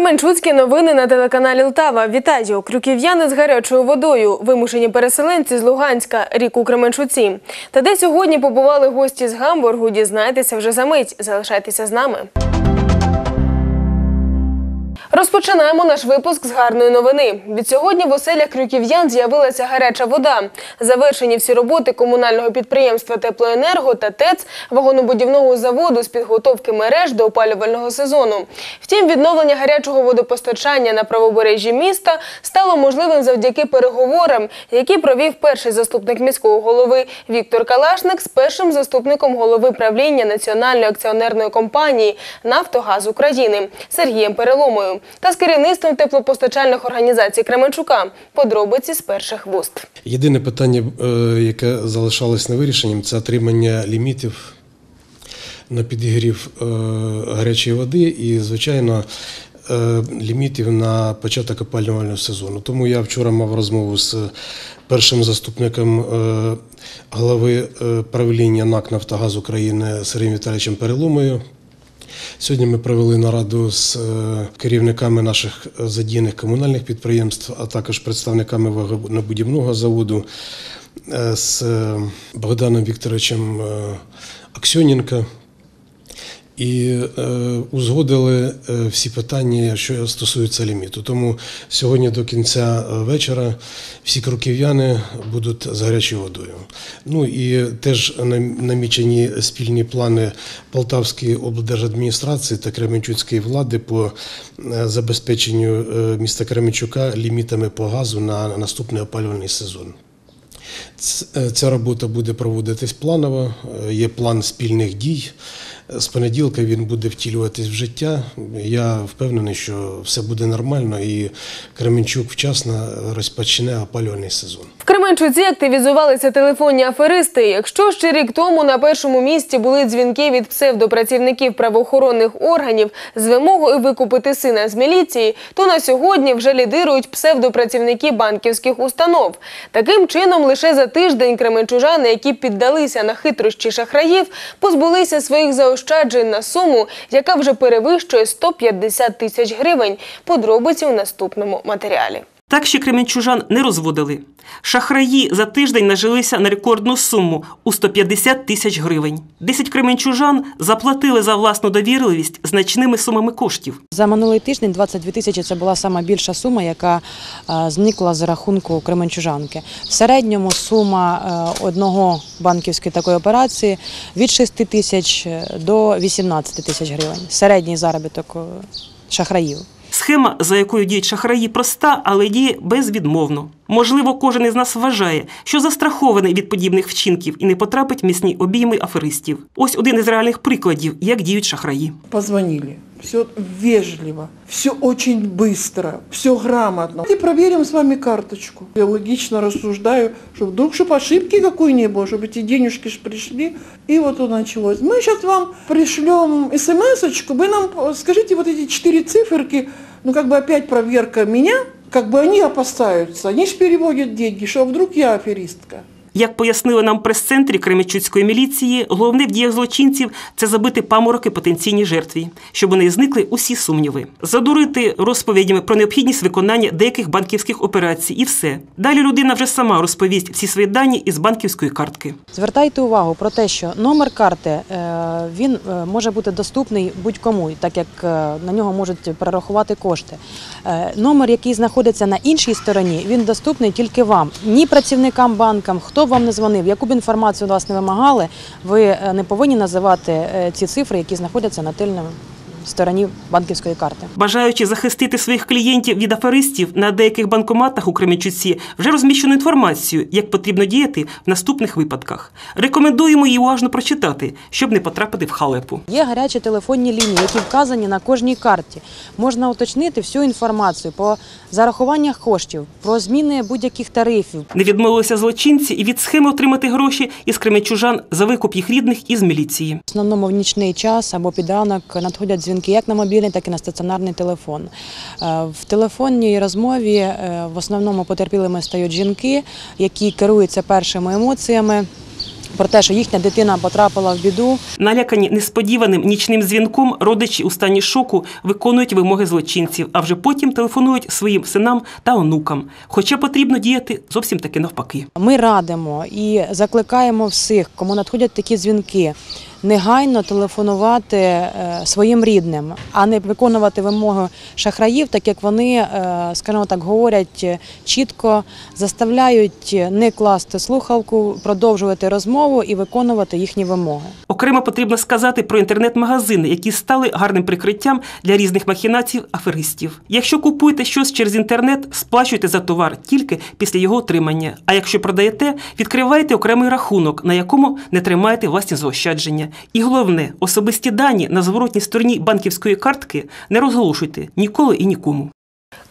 Кременчуцькі новини на телеканалі Лтава. Вітаю! Крюків'яни з гарячою водою, вимушені переселенці з Луганська, рік у Кременчуці. Та де сьогодні побували гості з Гамбургу, дізнайтеся вже за мить. Залишайтеся з нами. Розпочинаємо наш випуск з гарної новини. Від сьогодні в оселях крюків'ян з'явилася гаряча вода. Завершені всі роботи комунального підприємства Теплоенерго та ТЕЦ вагонобудівного заводу з підготовки мереж до опалювального сезону. Втім, відновлення гарячого водопостачання на правобережжі міста стало можливим завдяки переговорам, які провів перший заступник міського голови Віктор Калашник з першим заступником голови правління Національної акціонерної компанії Нафтогаз України Сергієм Переломою та з керівництвом теплопостачальних організацій Кременчука. Подробиці з перших вуст. Єдине питання, е, яке залишалось невирішеним, це отримання лімітів на підігрів е, гарячої води і, звичайно, е, лімітів на початок опалювального сезону. Тому я вчора мав розмову з першим заступником голови правління НАК «Нафтогаз України Сергієм Віталійовичем Переломою. Сьогодні ми провели нараду з е, керівниками наших задіяних комунальних підприємств, а також представниками вагонобудівного заводу, е, з е, Богданом Вікторовичем Аксьоненко. І е, узгодили е, всі питання, що стосуються ліміту. Тому сьогодні до кінця е, вечора всі кроків'яни будуть з гарячою водою. Ну і теж нам- намічені спільні плани Полтавської облдержадміністрації та Кременчуцької влади по забезпеченню міста Кременчука лімітами по газу на наступний опалювальний сезон. Ця робота буде проводитись планово. Є план спільних дій. З понеділка він буде втілюватись в життя. Я впевнений, що все буде нормально і Кременчук вчасно розпочне опалювальний сезон. В Кременчуці активізувалися телефонні аферисти. Якщо ще рік тому на першому місці були дзвінки від псевдопрацівників правоохоронних органів з вимогою викупити сина з міліції, то на сьогодні вже лідирують псевдопрацівники банківських установ. Таким чином, лише за тиждень кременчужани, які піддалися на хитрощі шахраїв, позбулися своїх заощаджень на суму, яка вже перевищує 150 тисяч гривень. Подробиці у наступному матеріалі. Так ще кременчужан не розводили. Шахраї за тиждень нажилися на рекордну суму у 150 тисяч гривень. Десять кременчужан заплатили за власну довірливість значними сумами коштів. За минулий тиждень 22 тисячі це була сама більша сума, яка е, зникла з рахунку Кременчужанки. В середньому сума е, одного банківської такої операції від 6 тисяч до 18 тисяч гривень. Середній заробіток е, шахраїв. Схема, за якою діють шахраї, проста, але діє безвідмовно. Можливо, кожен із нас вважає, що застрахований від подібних вчинків і не потрапить в місні обійми аферистів. Ось один із реальних прикладів, як діють шахраї. позвонили. Все вежливо, все очень быстро, все грамотно. И проверим с вами карточку. Я логично рассуждаю, что вдруг, чтобы ошибки какой не было, чтобы эти денежки ж пришли. И вот и началось. Мы сейчас вам пришлем смс-очку, вы нам скажите вот эти четыре циферки, ну как бы опять проверка меня, как бы они опасаются, они же переводят деньги, что вдруг я аферистка. Як пояснили нам прес-центрі Кременчуцької міліції, головне в діях злочинців це забити памороки потенційній жертві, щоб неї зникли усі сумніви, задурити розповідями про необхідність виконання деяких банківських операцій і все. Далі людина вже сама розповість всі свої дані із банківської картки. Звертайте увагу про те, що номер карти е, він е, може бути доступний будь-кому, так як е, на нього можуть перерахувати кошти. Номер, який знаходиться на іншій стороні, він доступний тільки вам, ні працівникам банкам, хто б вам не дзвонив, яку б інформацію у вас не вимагали, ви е, не повинні називати е, ці цифри, які знаходяться на тильному стороні банківської карти. Бажаючи захистити своїх клієнтів від аферистів на деяких банкоматах у Кременчуці, вже розміщено інформацію, як потрібно діяти в наступних випадках. Рекомендуємо її уважно прочитати, щоб не потрапити в халепу. Є гарячі телефонні лінії, які вказані на кожній карті. Можна уточнити всю інформацію по зарахуваннях коштів, про зміни будь-яких тарифів. Не відмовилися злочинці і від схеми отримати гроші із кременчужан за викуп їх рідних із міліції. В основному в нічний час або під ранок надходять дзвінки як на мобільний, так і на стаціонарний телефон. Е, В телефонній розмові е, в основному потерпілими стають жінки, які керуються першими емоціями. про те, що їхня дитина потрапила в біду. Налякані несподіваним нічним дзвінком, родичі у стані шоку виконують вимоги злочинців, а вже потім телефонують своїм синам та онукам. Хоча потрібно діяти зовсім таки навпаки. Ми радимо і закликаємо всіх, кому надходять такі дзвінки, негайно телефонувати е, своїм рідним, а не виконувати вимоги шахраїв, так як вони, е, скажімо так, говорять е, чітко, заставляють не класти слухавку, продовжувати розмову і виконувати їхні вимоги. Окремо потрібно сказати про інтернет-магазини, які стали гарним прикриттям для різних махінацій аферистів. Якщо купуєте щось через інтернет, сплачуйте за товар тільки після його отримання. А якщо продаєте, відкривайте окремий рахунок, на якому не тримаєте власні заощадження. І головне, особисті дані на зворотній стороні банківської картки не розголошуйте ніколи і нікому.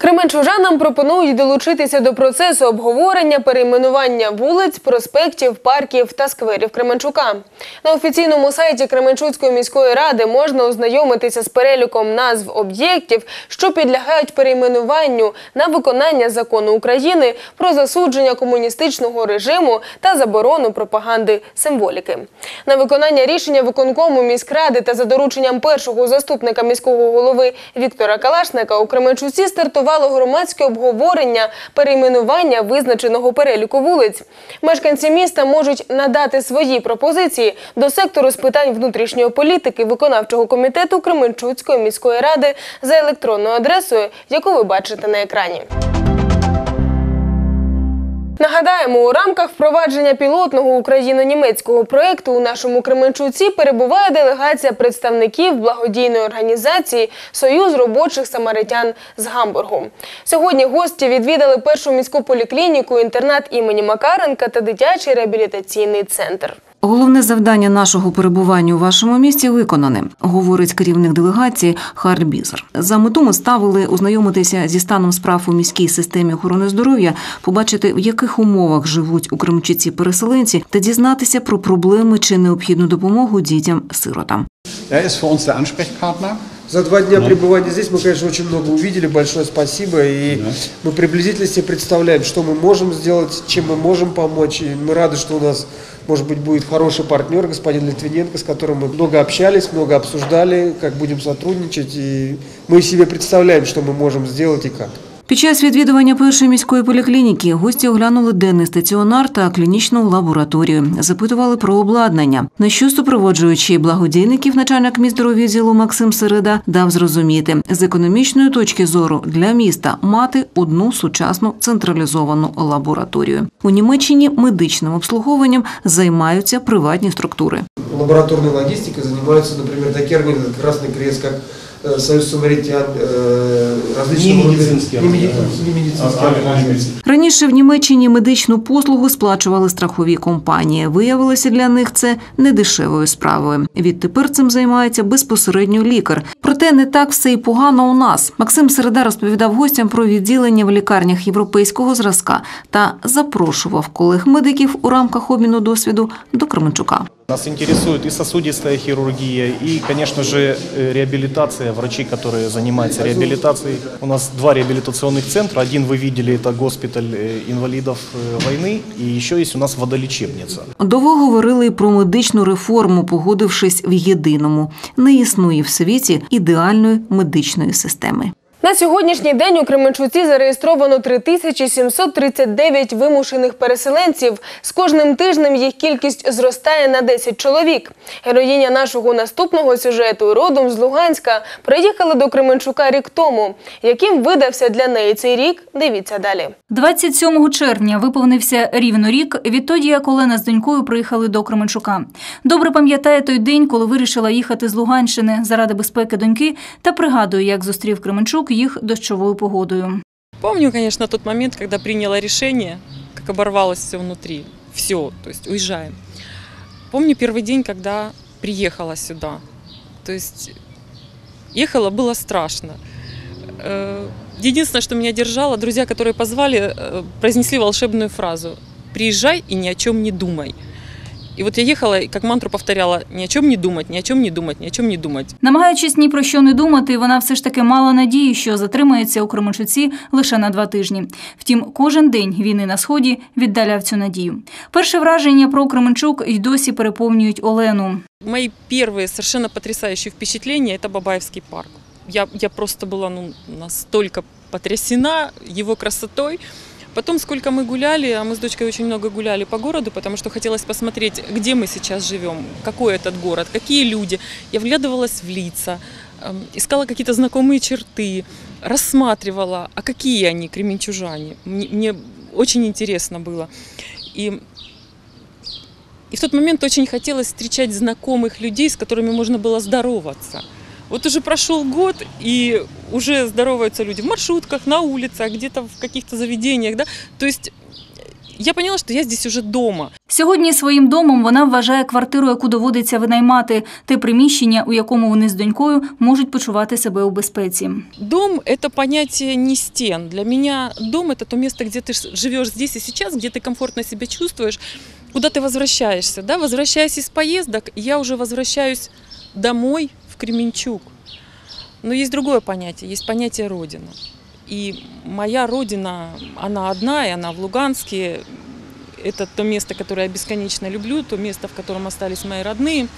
Кременчужанам пропонують долучитися до процесу обговорення перейменування вулиць, проспектів, парків та скверів Кременчука. На офіційному сайті Кременчуцької міської ради можна ознайомитися з переліком назв об'єктів, що підлягають перейменуванню на виконання закону України про засудження комуністичного режиму та заборону пропаганди символіки. На виконання рішення виконкому міськради та за дорученням першого заступника міського голови Віктора Калашника у Кременчуці стартувало громадське обговорення перейменування визначеного переліку вулиць. Мешканці міста можуть надати свої пропозиції до сектору з питань внутрішньої політики виконавчого комітету Кременчуцької міської ради за електронною адресою, яку ви бачите на екрані. Нагадаємо, у рамках впровадження пілотного україно-німецького проєкту у нашому Кременчуці перебуває делегація представників благодійної організації Союз робочих самаритян з Гамбургу. Сьогодні гості відвідали першу міську поліклініку, інтернат імені Макаренка та дитячий реабілітаційний центр. Головне завдання нашого перебування у вашому місті виконане, говорить керівник делегації Харль Бізер. За мету ми ставили ознайомитися зі станом справ у міській системі охорони здоров'я, побачити в яких умовах живуть у Кремчиці переселенці, та дізнатися про проблеми чи необхідну допомогу дітям-сиротам. Er ist für uns der Ansprechpartner. За два дня пребывания здесь мы, конечно, очень много увидели. Большое спасибо. И мы приблизительно себе представляем, что мы можем сделать, чем мы можем помочь. И мы рады, что у нас, может быть, будет хороший партнер, господин Литвиненко, с которым мы много общались, много обсуждали, как будем сотрудничать. И мы себе представляем, что мы можем сделать и как. Під час відвідування першої міської поліклініки гості оглянули денний стаціонар та клінічну лабораторію, запитували про обладнання. На що супроводжуючи благодійників, начальник міськвідділу Максим Середа дав зрозуміти з економічної точки зору для міста мати одну сучасну централізовану лабораторію. У Німеччині медичним обслуговуванням займаються приватні структури. Занимаются, например, докерни, Красный Крест, как э, Союз Самаритян, э, различные... Не роды- медицинские, Не, меди- да. не медицинские А, а, организации. Раніше в Німеччині медичну послугу сплачували страхові компанії. Виявилося для них це недешевою справою. Відтепер цим займається безпосередньо лікар. Проте не так все і погано у нас. Максим Середа розповідав гостям про відділення в лікарнях європейського зразка та запрошував колег-медиків у рамках обміну досвіду до Кременчука. Нас интересует и сосудистая хирургия, и, конечно же, э, реабилитация, врачи, которые занимаются реабилитацией. У нас два реабилитационных центра. Один вы видели, это госпиталь э, инвалидов э, войны, и еще есть у нас водолечебница. Довго говорили й про медичну реформу, погодившись в єдиному. Не існує в світі ідеальної медичної системи. На сьогоднішній день у Кременчуці зареєстровано 3739 вимушених переселенців. З кожним тижнем їх кількість зростає на 10 чоловік. Героїня нашого наступного сюжету родом з Луганська приїхала до Кременчука рік тому. Яким видався для неї цей рік? Дивіться далі. 27 червня виповнився рівно рік відтоді, як Олена з донькою приїхали до Кременчука. Добре пам'ятає той день, коли вирішила їхати з Луганщини заради безпеки доньки, та пригадує, як зустрів Кременчук їх дощовою погодою. Помню, конечно, тот момент, когда приняла решение, как оборвалось все внутри. Все, то есть уезжаем. Помню первый день, когда приехала сюда. То есть ехала, было страшно. Э, Единственное, что меня держало, друзья, которые позвали, э, произнесли волшебную фразу «Приезжай и ни о чем не думай». И вот я ехала и как мантру повторяла, ни о чем не думать, ни о чем не думать, ни о чем не думать. Намагаючись ні про що не думати, вона все ж таки мала надію, що затримається у Кременчуці лише на два тижні. Втім, кожен день війни на сході віддаляв цю надію. Перше враження про Кременчук й досі переповнюють Олену. Мои первые совершенно потрясающие впечатления – это Бабаевский парк. Я, я просто была ну, настолько потрясена его красотой. Потом, сколько мы гуляли, а мы с дочкой очень много гуляли по городу, потому что хотелось посмотреть, где мы сейчас живем, какой этот город, какие люди. Я вглядывалась в лица, эм, искала какие-то знакомые черты, рассматривала, а какие они, кременчужане. Мне, мне очень интересно было. И и в тот момент очень хотелось встречать знакомых людей, с которыми можно было здороваться. Вот уже прошел год, и уже здороваются люди в маршрутках, на улицах, где-то в каких-то заведениях. Да? То есть я поняла, что я здесь уже дома. Сьогодні своїм домом вона вважає квартиру, яку доводиться винаймати, те приміщення, у якому вони з донькою можуть почувати себе у безпеці. Дом – это понятие не стен. Для меня дом – это то место, где ты ж- живешь здесь и сейчас, где ты комфортно себя чувствуешь, куда ты возвращаешься. Да? Возвращаясь из поездок, я уже возвращаюсь домой, в Кременчуг. Но есть другое понятие, есть понятие Родина. И моя родина, она одна, и она в Луганске. Это то место, которое я бесконечно люблю, то место, в котором остались мои родные.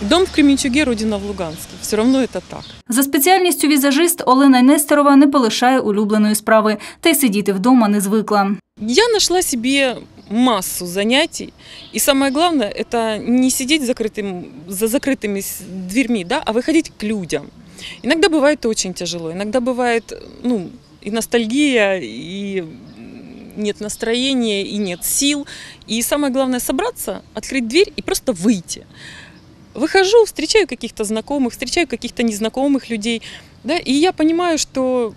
Дом в Кременчуге, родина в Луганске. Все равно это так. За спеціальністю візажист Олена Нестерова не полишає улюбленої справи, та й сидіти вдома не звикла. Я нашла себе массу занятий. И самое главное, это не сидеть закрытым, за закрытыми дверьми, да, а выходить к людям. Иногда бывает очень тяжело, иногда бывает ну, и ностальгия, и нет настроения, и нет сил. И самое главное собраться, открыть дверь и просто выйти. Выхожу, встречаю каких-то знакомых, встречаю каких-то незнакомых людей, да, и я понимаю, что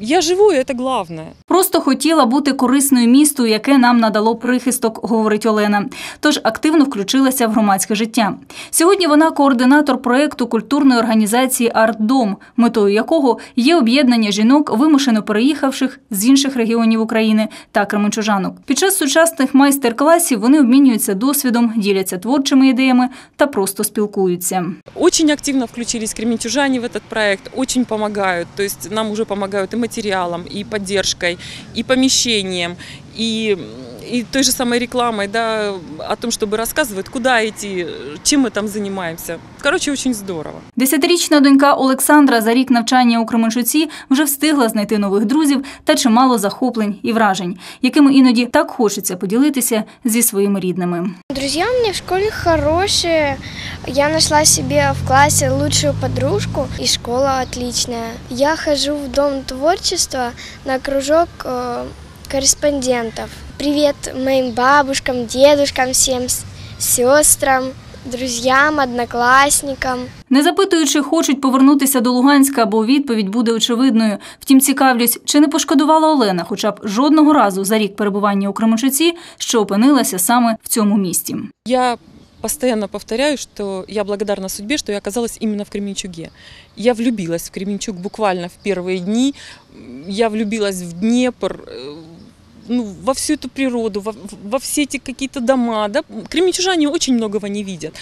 я живу, и это главное. Просто хотіла бути корисною місту, яке нам надало прихисток, говорить Олена. Тож активно включилася в громадське життя. Сьогодні вона координатор проєкту культурної організації Артдом, метою якого є об'єднання жінок, вимушено переїхавших з інших регіонів України та кременчужанок. Під час сучасних майстер-класів вони обмінюються досвідом, діляться творчими ідеями та просто спілкуються. Очень активно включились кременчужане в этот проект, очень помогают. То есть нам уже помогают и материалом, и поддержкой, и помещением, и, и той же самой рекламой, да, о том, чтобы рассказывать, куда идти, чем мы там занимаемся. Короче, очень здорово. Десятирічна донька Олександра за рік навчання у Кременчуці вже встигла знайти нових друзів та чимало захоплень і вражень, якими іноді так хочеться поділитися зі своїми рідними. Друзья у меня в школе хорошие. Я нашла себе в классе лучшую подружку, и школа отличная. Я хожу в Дом творчества на кружок э, корреспондентов. Привет моим бабушкам, дедушкам, всем сестрам, друзьям, одноклассникам. Не запитуючи, хочуть повернутися до Луганська, бо відповідь буде очевидною. Втім, цікавлюсь, чи не пошкодувала Олена хоча б жодного разу за рік перебування у Кременчуці, що опинилася саме в цьому місті. Я постоянно повторяю, что я благодарна судьбе, что я оказалась именно в Кременчуге. Я влюбилась в Кременчуг буквально в первые дни. Я влюбилась в Днепр, э, ну, во всю эту природу, во, во все эти какие-то дома. Да? Кременчужане очень многого не видят.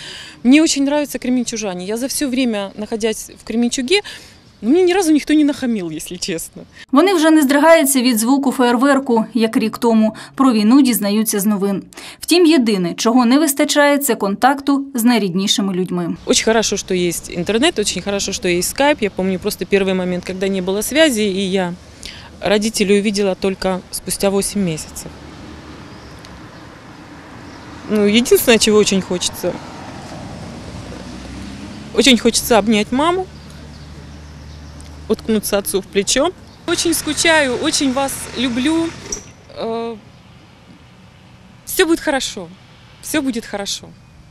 Мне очень нравятся кременчужане. Я за все время, находясь в Кременчуге, ну, мне ни разу никто не нахамил, если честно. Вони вже не здригаються від звуку феєрверку, як рік тому. Про війну дізнаються з новин. Втім, єдине, чого не вистачає, це контакту з найріднішими людьми. Очень хорошо, что есть интернет, очень хорошо, что есть скайп. Я помню просто первый момент, когда не было связи, и я родителей увидела только спустя 8 месяцев. Ну, единственное, чего очень хочется, очень хочется обнять маму, уткнуться отцу в плечо. Очень скучаю, очень вас люблю. Все будет хорошо, все будет хорошо.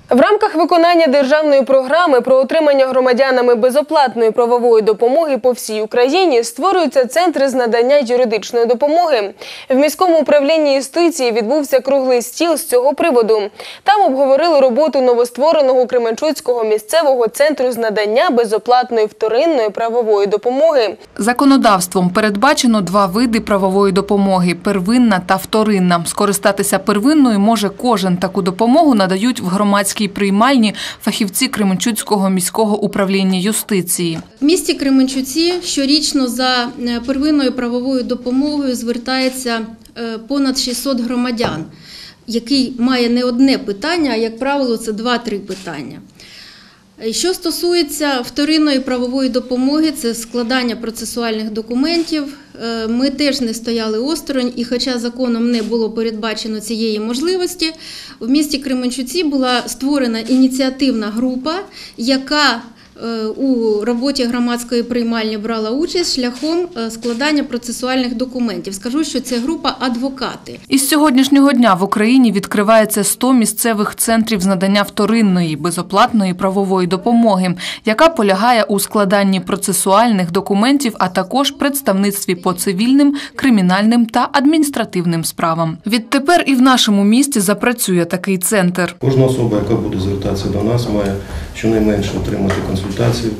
В рамках виконання державної програми про отримання громадянами безоплатної правової допомоги по всій Україні створюються центри з надання юридичної допомоги. В міському управлінні юстиції відбувся круглий стіл з цього приводу. Там обговорили роботу новоствореного Кременчуцького місцевого центру з надання безоплатної вторинної правової допомоги. Законодавством передбачено два види правової допомоги первинна та вторинна. Скористатися первинною може кожен. Таку допомогу надають в громадській приймальні фахівці Кременчуцького міського управління юстиції. В місті Кременчуці щорічно за е, первинною правовою допомогою звертається е, понад 600 громадян, який має не одне питання, а як правило, це 2-3 питання. Е, Що стосується вторинної правової допомоги, це складання процесуальних документів. е, Ми теж не стояли осторонь, і хоча законом не було передбачено цієї можливості, в місті Кременчуці була створена ініціативна група, яка у роботі громадської приймальні брала участь шляхом е, складання процесуальних документів. Скажу, що це група адвокати. Із сьогоднішнього дня в Україні відкривається 100 місцевих центрів з надання вторинної безоплатної правової допомоги, яка полягає у складанні процесуальних документів, а також представництві по цивільним, кримінальним та адміністративним справам. Відтепер і в нашому місті запрацює такий центр. Кожна особа, яка буде звертатися до нас, має щонайменше отримати консультацію.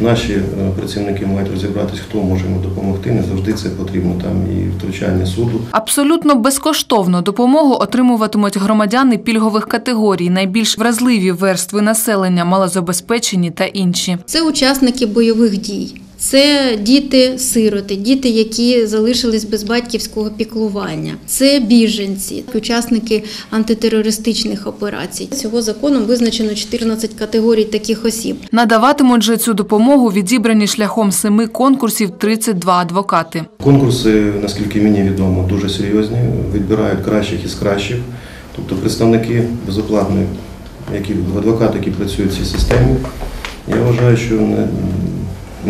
Наші е, працівники мають розібратися, хто може йому допомогти. Не завжди це потрібно там і втручання суду. Абсолютно безкоштовно допомогу отримуватимуть громадяни пільгових категорій, найбільш вразливі верстви населення, малозабезпечені та інші. Це учасники бойових дій. Це діти-сироти, діти, які залишились без батьківського піклування. Це біженці, учасники антитерористичних операцій. Цього законом визначено 14 категорій таких осіб. Надаватимуть же цю допомогу відібрані шляхом семи конкурсів 32 адвокати. Конкурси, наскільки мені відомо, дуже серйозні. Відбирають кращих із кращих. Тобто представники безоплатної, які адвокати, які працюють в цій системі. Я вважаю, що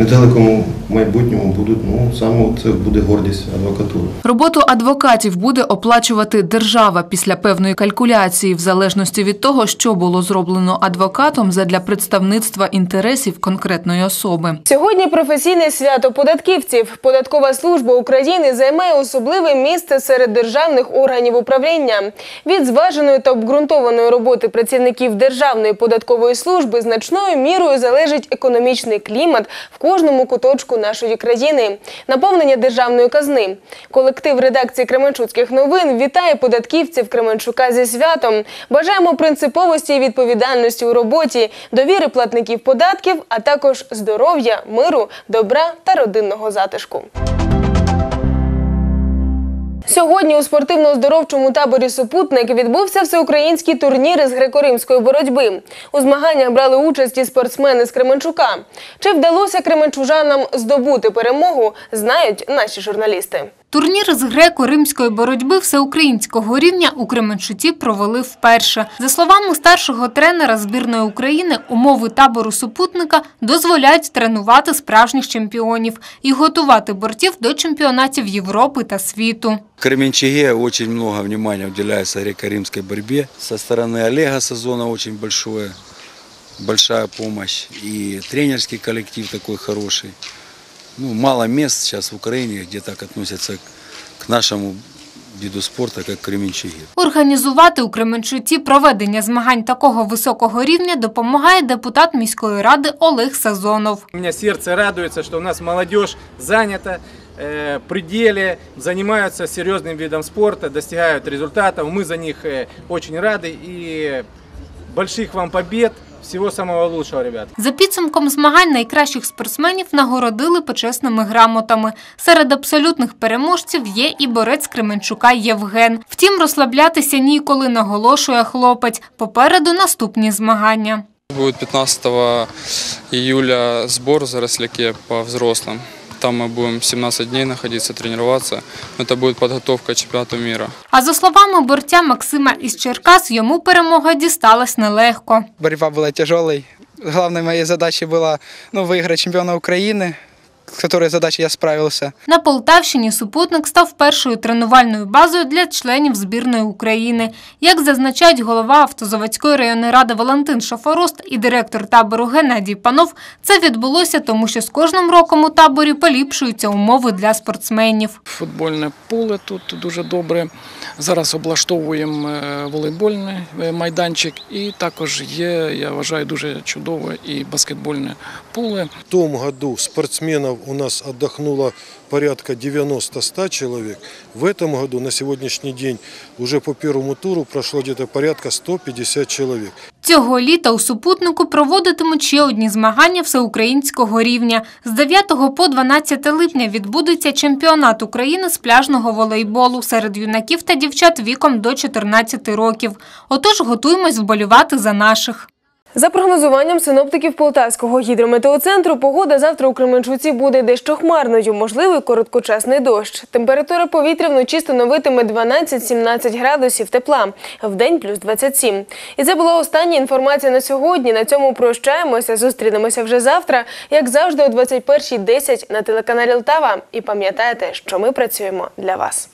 не, недалекому майбутньому будуть, ну саме це буде гордість адвокатури. Роботу адвокатів буде оплачувати держава після певної калькуляції, в залежності від того, що було зроблено адвокатом задля представництва інтересів конкретної особи. Сьогодні професійне свято податківців. Податкова служба України займає особливе місце серед державних органів управління. Від зваженої та обґрунтованої роботи працівників Державної податкової служби значною мірою залежить економічний клімат в кожному куточку нашої країни, наповнення державної казни. Колектив редакції Кременчуцьких новин вітає податківців Кременчука зі святом. Бажаємо принциповості і відповідальності у роботі, довіри платників податків, а також здоров'я, миру, добра та родинного затишку. Сьогодні у спортивно-оздоровчому таборі Супутник відбувся всеукраїнський турнір з греко-римської боротьби. У змаганнях брали участь і спортсмени з Кременчука. Чи вдалося кременчужанам здобути перемогу, знають наші журналісти. Турнір з греко-римської боротьби всеукраїнського рівня у Кременчуці провели вперше. За словами старшого тренера збірної України, умови табору супутника дозволяють тренувати справжніх чемпіонів і готувати борців до чемпіонатів Європи та світу. В Кременчуге очень много внимания уделяется греко-римской борьбе. Со стороны Олега Сазона очень большое, большая помощь. И тренерский коллектив хороший Ну, мало мест сейчас в Украине, где так относятся к нашему виду спорта, как Кременчуге. Організувати у Кременчуці проведення змагань такого високого рівня допомагає депутат міської ради Олег Сазонов. У меня сердце радуется, что у нас молодежь занята э, в пределе, занимаются серьезным видом спорта, достигают результатов. Мы за них э, очень рады и больших вам побед. Всего самого лучшого, ребят. За підсумком змагань найкращих спортсменів нагородили почесними грамотами. Серед абсолютних переможців є і борець Кременчука Євген. Втім, розслаблятися ніколи наголошує хлопець. Попереду наступні змагання. Буде 15 июля збор в Заросляке по взрослым. Там мы будем 17 дней находиться, тренироваться. Это будет подготовка к чемпионату мира. А за словами борця Максима із Черкас, йому перемога дісталась нелегко. Борьба была тяжелой. Главной моей задачей была ну, выиграть чемпиона Украины. с которой задачей я справился. На Полтавщині супутник став першою тренувальною базою для членів збірної України. Як зазначають голова автозаводської районної ради Валентин Шафорост і директор табору Геннадій Панов, це відбулося тому, що з кожним роком у таборі поліпшуються умови для спортсменів. Футбольне поле тут дуже добре. Зараз облаштовуємо е, волейбольний е, майданчик, і також є, я вважаю, дуже чудове і баскетбольне поле. В том году у нас отдохнуло порядка 90-100 человек. В этом году на сегодняшний день уже по первому туру прошло где-то порядка 150 человек. Цього літа у супутнику проводитимуть ще одні змагання всеукраїнського рівня. З 9 по 12 липня відбудеться чемпіонат України з пляжного волейболу серед юнаків та дівчат віком до 14 років. Отож готуємось вболівати за наших. За прогнозуванням синоптиків Полтавського гідрометеоцентру, погода завтра у Кременчуці буде дещо хмарною, можливий короткочасний дощ. Температура повітря вночі становитиме 12-17 градусів тепла, вдень плюс 27. І це була остання інформація на сьогодні. На цьому прощаємося. Зустрінемося вже завтра, як завжди, о 21.10 на телеканалі Лтава. І пам'ятайте, що ми працюємо для вас.